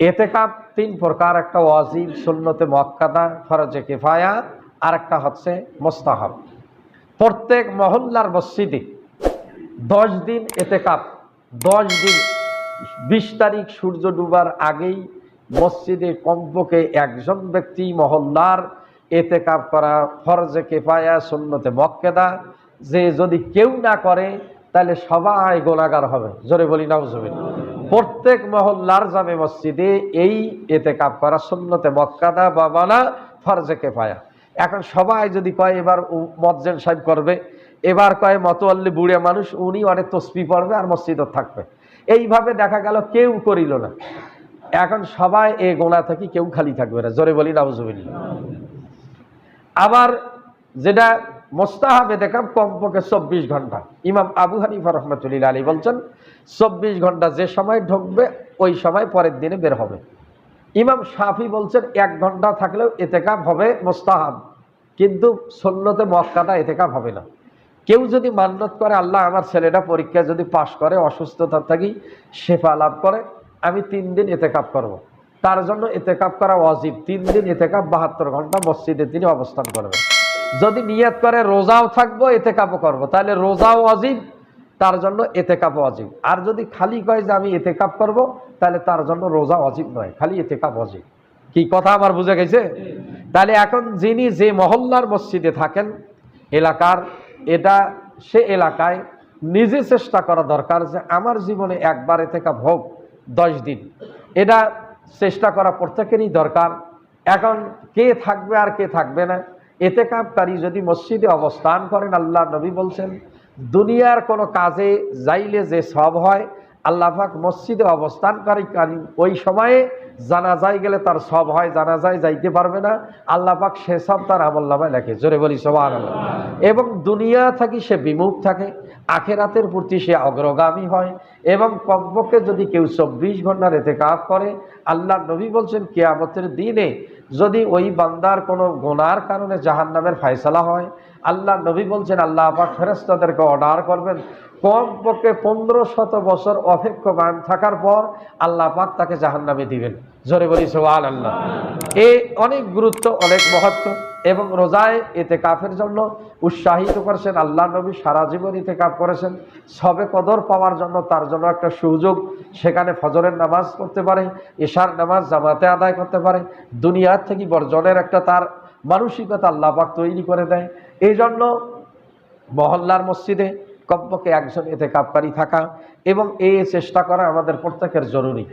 এতেকাপ তিন প্রকার, একটা ওয়াজিব, সুন্নতে মক্কাদা ফরজে কেফায়া আর একটা হচ্ছে মোস্তাহাব। প্রত্যেক মহল্লার মসজিদে দশ দিন এতেকাপ, দশ দিন বিশ তারিখ সূর্য ডুবার আগেই মসজিদে কমপক্ষে একজন ব্যক্তি মহল্লার এতেকাপ করা ফরজে কেফায়া, সুন্নতে মক্কেদা যে যদি কেউ না করে তাহলে সবাই গোলাগার হবে। জোরে বলি না প্রত্যেক মহল্লার জামে মসজিদে এই এতেকাপ করা, সুন্নতে মক্কাদা বা মানা ফরজে কেফায়া। এখন সবাই যদি কয়, এবার মজ্জেন সাহেব করবে। এবার কয়, মতোয়াল্লি বুড়ে মানুষ, উনি অনেক তসবি পড়বে আর মসজিদও থাকবে। এইভাবে দেখা গেল, কেউ করিল না। এখন সবাই এ গোনা থেকে কেউ খালি থাকবে না। জোরে বলি নাউজুবিল্লা আবার যেটা মোস্তাহাবে দেখাম কমপক্ষে চব্বিশ ঘণ্টা। ইমাম আবু হানিফা রহমতুল্লাহ আলী বলছেন, চব্বিশ ঘণ্টা যে সময় ঢুকবে, ওই সময় পরের দিনে বের হবে। ইমাম শাফি বলছেন, এক ঘণ্টা থাকলেও এতেকাপ হবে মোস্তাহাব, কিন্তু সন্ন্যতে মক্কাটা এতেকাপ হবে না। কেউ যদি মান্যত করে, আল্লাহ আমার ছেলেটা পরীক্ষায় যদি পাশ করে, অসুস্থতা থাকি, শেফা লাভ করে, আমি তিন দিন এতেকাপ করব। তার জন্য এতেকাপ করা অজীব তিন দিন এতেকাপ বাহাত্তর ঘণ্টা মসজিদে তিনি অবস্থান করবেন। যদি নিয়ত করে, রোজাও থাকব, এতেকাপও করব। তাহলে রোজাও অজীব, তার জন্য এতেকাপ অজীব। আর যদি খালি কয় যে আমি এতে কাপ করব, তাহলে তার জন্য রোজা অজীব নয়, খালি এতেকাপ অজীব। কি কথা আমার বুঝে গেছে? তাহলে এখন যিনি যে মহল্লার মসজিদে থাকেন, এলাকার, এটা সে এলাকায় নিজে চেষ্টা করা দরকার যে আমার জীবনে একবার এতে কাপ হোক, দশ দিন। এটা চেষ্টা করা প্রত্যেকেরই দরকার। এখন কে থাকবে আর কে থাকবে না এতেকাপকারী যদি মসজিদে অবস্থান করেন, আল্লাহ নবী বলছেন, দুনিয়ার কোনো কাজে যাইলে যে সব হয় আল্লাহাক মসজিদে অবস্থানকারী কারী ওই সময়ে জানাজায় গেলে তার সব হয়, জানাজায় যাইতে পারবে না। আল্লাহ পাক সে সব তার আমল নামায় লেখে, জোরে বলি সবার এবং দুনিয়া থাকি সে বিমুখ থাকে, আখেরাতের প্রতি সে অগ্রগামী হয়, এবং কমপক্ষে যদি কেউ চব্বিশ ঘণ্টা রেতে কাপ করে, আল্লাহ নবী বলছেন, কেয়ামতের দিনে যদি ওই বান্দার কোনো গোনার কারণে জাহান নামের ফায়সালা হয় আল্লাহ নবী বলছেন, আল্লাহ পাক ফেরেস্তাদেরকে অর্ডার করবেন। কমপক্ষে পনেরো শত বছর অপেক্ষমান থাকার পর আল্লাহ পাক তাকে জাহান নামে দিবেন। জোরে বলি সোয়াল আল্লাহ এ অনেক গুরুত্ব, অনেক মহত্ব এবং রোজায় এতে কাফের জন্য উৎসাহিত করেছেন। আল্লাহ নবী সারা জীবন এতে কাপ করেছেন। সবে কদর পাওয়ার জন্য তার জন্য একটা সুযোগ। সেখানে ফজরের নামাজ পড়তে পারে এশার নামাজ জামাতে আদায় করতে পারে। দুনিয়ার থেকে বর্জনের একটা তার মানসিকতা আল্লাপাক তৈরি করে দেয়। এই জন্য মহল্লার মসজিদে কমপক্ষে একজন এতে কাপকারী থাকা এবং এ চেষ্টা করা আমাদের প্রত্যেকের জরুরি।